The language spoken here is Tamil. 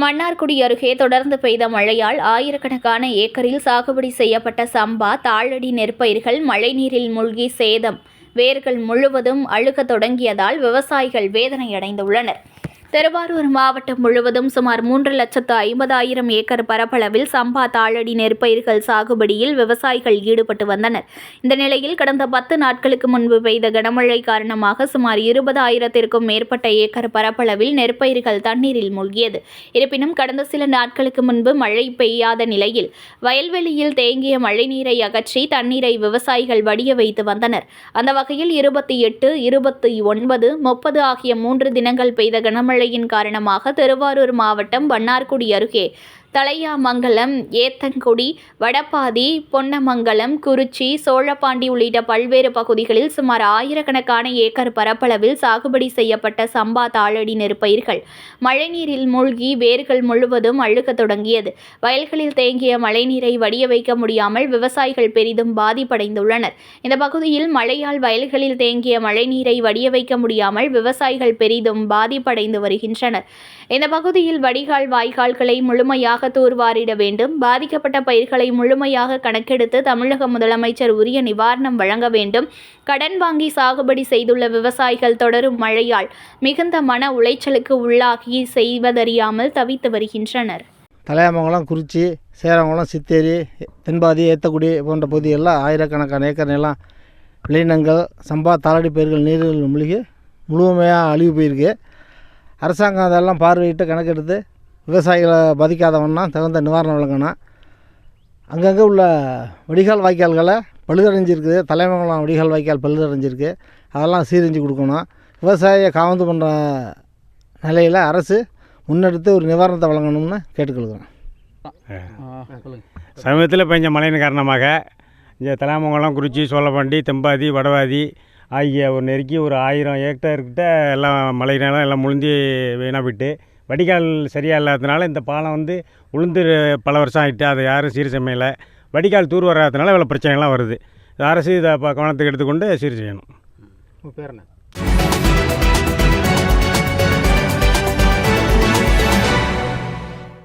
மன்னார்குடி அருகே தொடர்ந்து பெய்த மழையால் ஆயிரக்கணக்கான ஏக்கரில் சாகுபடி செய்யப்பட்ட சம்பா தாளடி நெற்பயிர்கள் மழைநீரில் மூழ்கி சேதம். வேர்கள் முழுவதும் அழுக தொடங்கியதால் விவசாயிகள் வேதனையடைந்துள்ளனர். திருவாரூர் மாவட்டம் முழுவதும் சுமார் மூன்று லட்சத்து ஐம்பதாயிரம் ஏக்கர் பரப்பளவில் சம்பா தாளடி நெற்பயிர்கள் சாகுபடியில் விவசாயிகள் ஈடுபட்டு வந்தனர். இந்த நிலையில் கடந்த பத்து நாட்களுக்கு முன்பு பெய்த கனமழை காரணமாக சுமார் இருபதாயிரத்திற்கும் மேற்பட்ட ஏக்கர் பரப்பளவில் நெற்பயிர்கள் தண்ணீரில் மூழ்கியது. இருப்பினும் கடந்த சில நாட்களுக்கு முன்பு மழை பெய்யாத நிலையில் வயல்வெளியில் தேங்கிய மழைநீரை அகற்றி தண்ணீரை விவசாயிகள் வடிய வைத்து வந்தனர். அந்த வகையில் இருபத்தி எட்டு இருபத்தி ஒன்பது முப்பது ஆகிய மூன்று தினங்கள் பெய்த கனமழை மழையின் காரணமாக திருவாரூர் மாவட்டம் வண்ணார்குடி அருகே தலையாமங்கலம் ஏத்தங்குடி வடபாதி பொன்னமங்கலம் குறிச்சி சோழப்பாண்டி உள்ளிட்ட பல்வேறு பகுதிகளில் சுமார் ஆயிரக்கணக்கான ஏக்கர் பரப்பளவில் சாகுபடி செய்யப்பட்ட சம்பா தாளடி நெற்பயிர்கள். மழைநீரில் மூழ்கி வேர்கள் முழுவதும் அழுக தொடங்கியது. வயல்களில் தேங்கிய மழைநீரை வடிய வைக்க முடியாமல் விவசாயிகள் பெரிதும் பாதிப்படைந்துள்ளனர். இந்த பகுதியில் மழையால் வயல்களில் தேங்கிய மழைநீரை வடிய வைக்க முடியாமல் விவசாயிகள் பெரிதும் பாதிப்படைந்து வருகின்றனர். இந்த பகுதியில் வடிகால் வாய்க்கால்களை முழுமையாக தூர்வாரிட வேண்டும். பாதிக்கப்பட்ட பயிர்களை முழுமையாக கணக்கெடுத்து தமிழக முதலமைச்சர் உரிய நிவாரணம் வழங்க வேண்டும். கடன் வாங்கி சாகுபடி செய்துள்ள விவசாயிகள் தொடரும் மழையால் மிகுந்த மன உளைச்சலுக்கு உள்ளாகி செய்வதறியாமல் தவித்து வருகின்றனர். தலையாமங்கலம் குறிச்சி சேரமங்கலம் சித்தேரி தென்பாதி ஏத்தக்குடி போன்ற பகுதியெல்லாம் ஆயிரக்கணக்கான ஏக்கர் நிலம் விளைநிலங்கள் சம்பா தாளடி பயிர்கள் நீரில் மூழ்கி முழுமையாக அழிவு போயிருக்கு. அரசாங்கம் அதெல்லாம் பார்வையிட்டு கணக்கெடுத்து விவசாயிகளை பாதிக்காத வண்ணம் தகுந்த நிவாரணம் வழங்கணும். அங்கங்கே உள்ள வடிகால் வாய்க்கால்களை பழுதடைஞ்சிருக்குது. தலைமங்கலம் வடிகால் வாய்க்கால் பழுதடைஞ்சிருக்கு. அதெல்லாம் சீரழிஞ்சு கொடுக்கணும். விவசாயியை காவந்து பண்ணுற நிலையில் அரசு முன்னெடுத்து ஒரு நிவாரணத்தை வழங்கணும்னு கேட்டுக்கொள்கிறோம். சமீபத்தில் பெஞ்ச மழையின் காரணமாக இங்கே தலாமங்கலம் குறிச்சி சோழப்பாண்டி தெம்பாதி வடவாதி ஆகிய ஒரு நெருக்கி ஒரு ஆயிரம் ஏக்டர்கிட்ட எல்லாம் மழையினால எல்லாம் முழுந்தி வீணாக போயிட்டு வடிகால் சரியாக இல்லாததுனால இந்த பாலம் வந்து உளுந்து பல வருஷம் ஆகிட்டு அதை யாரும் சீர் செய்யல வடிகால் தூர் வராததுனால இவ்வளோ பிரச்சனைகள்லாம் வருது. அரசு இதை கவனத்துக்கு எடுத்துக்கொண்டு சீர் செய்யணும். உங்கள் பேர் என்ன?